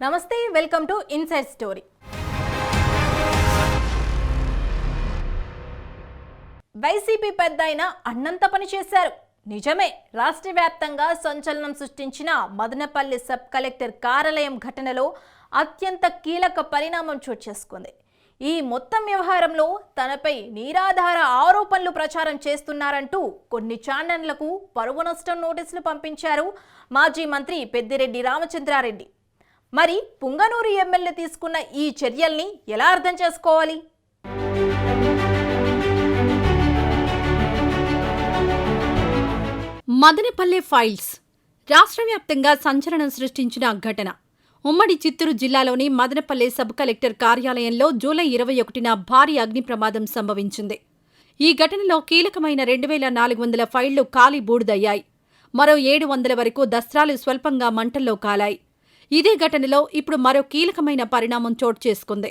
నమస్తే welcome to inside story. YCP పెద్ద అయిన అన్నంత పని చేశారు. నిజమే రాష్ట్ర వ్యాప్తంగా సంచలనం సృష్టించిన మదనపల్లి సబ్ కలెక్టర్ కార్యాలయం ఘటనలో అత్యంత కీలక పరిణామం చోటు చేసుకుంది. ఈ మొత్తం వ్యవహారంలో తనపై నిరాధార ఆరోపణలు ప్రచారం చేస్తున్నారంటూ కొన్ని ఛానళ్ళకు పరువు నష్టం నోటీసులు పంపించారు మాజీ మంత్రి పెద్దిరెడ్డి రామచంద్రారెడ్డి. మరి పుంగనూరు ఎమ్మెల్యే తీసుకున్న ఈ చర్యల్ని ఎలా అర్థం చేసుకోవాలి? మదనపల్లె ఫైల్స్. రాష్ట్ర వ్యాప్తంగా సంచలనం సృష్టించిన ఘటన. ఉమ్మడి చిత్తూరు జిల్లాలోని మదనపల్లె సబ్ కలెక్టర్ కార్యాలయంలో జూలై ఇరవై ఒకటిన భారీ అగ్ని ప్రమాదం సంభవించింది. ఈ ఘటనలో కీలకమైన రెండు వేల నాలుగు వందల ఫైళ్ళు కాలి బూడిదయ్యాయి. మరో ఏడు వందల వరకు దస్త్రాలు స్వల్పంగా మంటల్లో కాలాయి. ఇదే ఘటనలో ఇప్పుడు మరో కీలకమైన పరిణామం చోటు చేసుకుంది.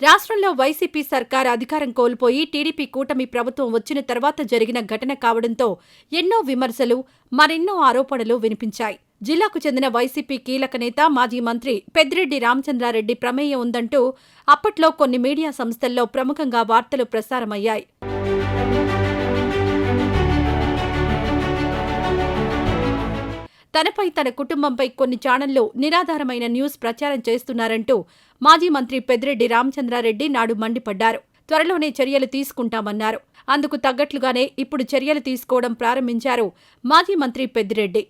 రాష్ట్రంలో వైసీపీ సర్కార్ అధికారం కోల్పోయి టీడీపీ కూటమి ప్రభుత్వం వచ్చిన తర్వాత జరిగిన ఘటన కావడంతో ఎన్నో విమర్శలు మరెన్నో ఆరోపణలు వినిపించాయి. జిల్లాకు చెందిన వైసీపీ కీలక నేత మాజీ మంత్రి పెద్దిరెడ్డి రామచంద్రారెడ్డి ప్రమేయం ఉందంటూ అప్పట్లో కొన్ని మీడియా సంస్థల్లో ప్రముఖంగా వార్తలు ప్రసారమయ్యాయి. తనపై తన కుటుంబంపై కొన్ని ఛానళ్ళు నిరాధారమైన న్యూస్ ప్రచారం చేస్తున్నారంటూ మాజీ మంత్రి పెద్దిరెడ్డి రామచంద్రారెడ్డి నాడు మండిపడ్డారు. త్వరలోనే చర్యలు తీసుకుంటామన్నారు. అందుకు తగ్గట్లుగానే ఇప్పుడు చర్యలు తీసుకోవడం ప్రారంభించారు మాజీ మంత్రి పెద్దిరెడ్డి.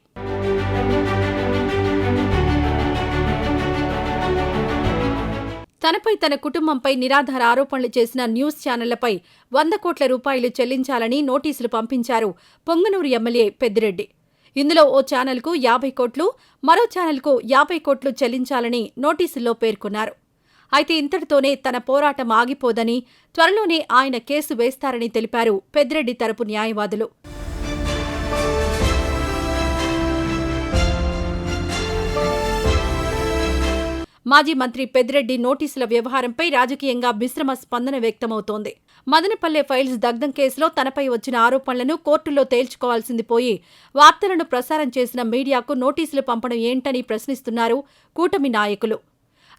తనపై తన కుటుంబంపై నిరాధార ఆరోపణలు చేసిన న్యూస్ ఛానళ్ళపై వంద కోట్ల రూపాయలు చెల్లించాలని నోటీసులు పంపించారు పొంగనూరు ఎమ్మెల్యే పెద్దిరెడ్డి. ఇందులో ఓ ఛానల్కు యాభై కోట్లు మరో ఛానల్కు యాభై కోట్లు చెల్లించాలని నోటీసుల్లో పేర్కొన్నారు. అయితే ఇంతటితోనే తన పోరాటం ఆగిపోదని త్వరలోనే ఆయన కేసు వేస్తారని తెలిపారు పెద్దిరెడ్డి తరపు న్యాయవాదులు. మాజీ మంత్రి పెద్దిరెడ్డి నోటీసుల వ్యవహారంపై రాజకీయంగా మిశ్రమ స్పందన వ్యక్తమవుతోంది. మదనపల్లె ఫైల్స్ దగ్ధం కేసులో తనపై వచ్చిన ఆరోపణలను కోర్టులో తేల్చుకోవాల్సింది పోయి వార్తలను ప్రసారం చేసిన మీడియాకు నోటీసులు పంపడం ఏంటని ప్రశ్నిస్తున్నారు కూటమి నాయకులు.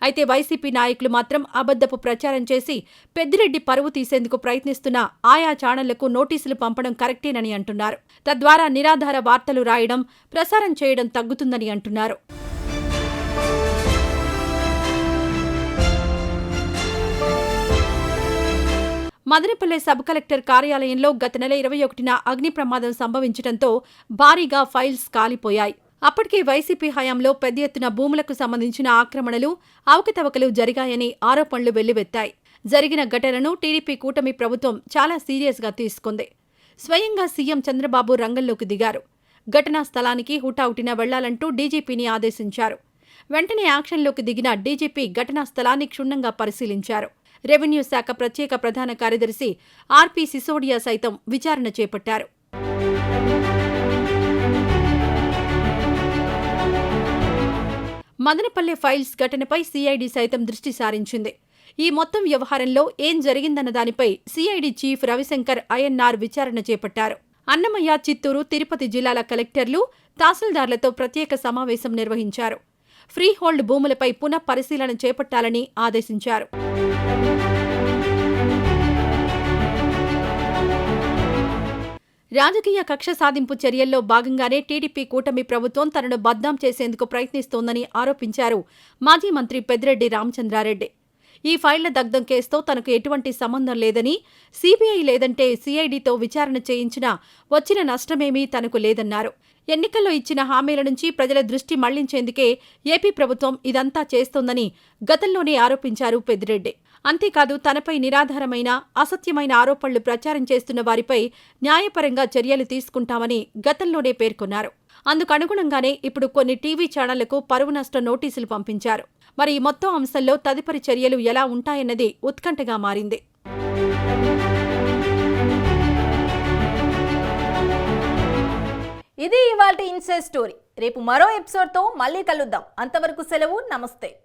అయితే వైసీపీ నాయకులు మాత్రం అబద్దపు ప్రచారం చేసి పెద్దిరెడ్డి పరువు తీసేందుకు ప్రయత్నిస్తున్న ఆయా ఛానళ్ళకు నోటీసులు పంపడం కరెక్టేనని అంటున్నారు. తద్వారా నిరాధార వార్తలు రాయడం ప్రసారం చేయడం తగ్గుతుందని అంటున్నారు. మదనపల్లె సబ్ కలెక్టర్ కార్యాలయంలో గత నెల ఇరవై ఒకటిన అగ్ని ప్రమాదం సంభవించడంతో భారీగా ఫైల్స్ కాలిపోయాయి. అప్పటికే వైసీపీ హయాంలో పెద్ద ఎత్తున భూములకు సంబంధించిన ఆక్రమణలు అవకతవకలు జరిగాయని ఆరోపణలు వెల్లువెత్తాయి. జరిగిన ఘటనను టీడీపీ కూటమి ప్రభుత్వం చాలా సీరియస్గా తీసుకుంది. స్వయంగా సీఎం చంద్రబాబు రంగంలోకి దిగారు. ఘటనా స్థలానికి హుటాహుటిన వెళ్ళాలంటూ డీజీపీని ఆదేశించారు. వెంటనే యాక్షన్లోకి దిగిన డీజీపీ ఘటనా స్థలాన్ని క్షుణ్ణంగా పరిశీలించారు. రెవెన్యూ శాఖ ప్రత్యేక ప్రధాన కార్యదర్శి ఆర్పి సిసోడియా సైతం విచారణ చేపట్టారు. మదనపల్లె ఫైల్స్ ఘటనపై సిఐడి సైతం దృష్టి సారించింది. ఈ మొత్తం వ్యవహారంలో ఏం జరిగిందన్న దానిపై సిఐడి చీఫ్ రవిశంకర్ ఐఎన్ఆర్ విచారణ చేపట్టారు. అన్నమయ్య చిత్తూరు తిరుపతి జిల్లాల కలెక్టర్లు తహసీల్దార్లతో ప్రత్యేక సమావేశం నిర్వహించారు. ఫ్రీహోల్డ్ భూములపై పునః పరిశీలన చేపట్టాలని ఆదేశించారు. రాజకీయ కక్ష సాధింపు చర్యల్లో భాగంగానే టీడీపీ కూటమి ప్రభుత్వం తనను బద్నాం చేసేందుకు ప్రయత్నిస్తోందని ఆరోపించారు మాజీ మంత్రి పెద్దిరెడ్డి రామచంద్రారెడ్డి. ఈ ఫైళ్ళ దగ్ధం కేసుతో తనకు ఎటువంటి సంబంధం లేదని సీబీఐ లేదంటే సీఐడితో విచారణ చేయించినా వచ్చిన నష్టమేమీ తనకు లేదన్నారు. ఎన్నికల్లో ఇచ్చిన హామీల నుంచి ప్రజల దృష్టి మళ్ళించేందుకే ఏపీ ప్రభుత్వం ఇదంతా చేస్తోందని గతంలోనే ఆరోపించారు పెద్దిరెడ్డి. అంతేకాదు తనపై నిరాధారమైన అసత్యమైన ఆరోపణలు ప్రచారం చేస్తున్న వారిపై న్యాయపరంగా చర్యలు తీసుకుంటామని గతంలోనే పేర్కొన్నారు. అందుకనుగుణంగానే ఇప్పుడు కొన్ని టీవీ ఛానళ్ళకు పరువు నష్ట నోటీసులు పంపించారు. మరి ఈ మొత్తం అంశంలో తదుపరి చర్యలు ఎలా ఉంటాయన్నది ఉత్కంఠగా మారింది. ఇది ఇవాళ ఇన్సైడ్ స్టోరీ. రేపు మరో ఎపిసోడ్తో మళ్ళీ కలుద్దాం. అంతవరకు సెలవు నమస్తే.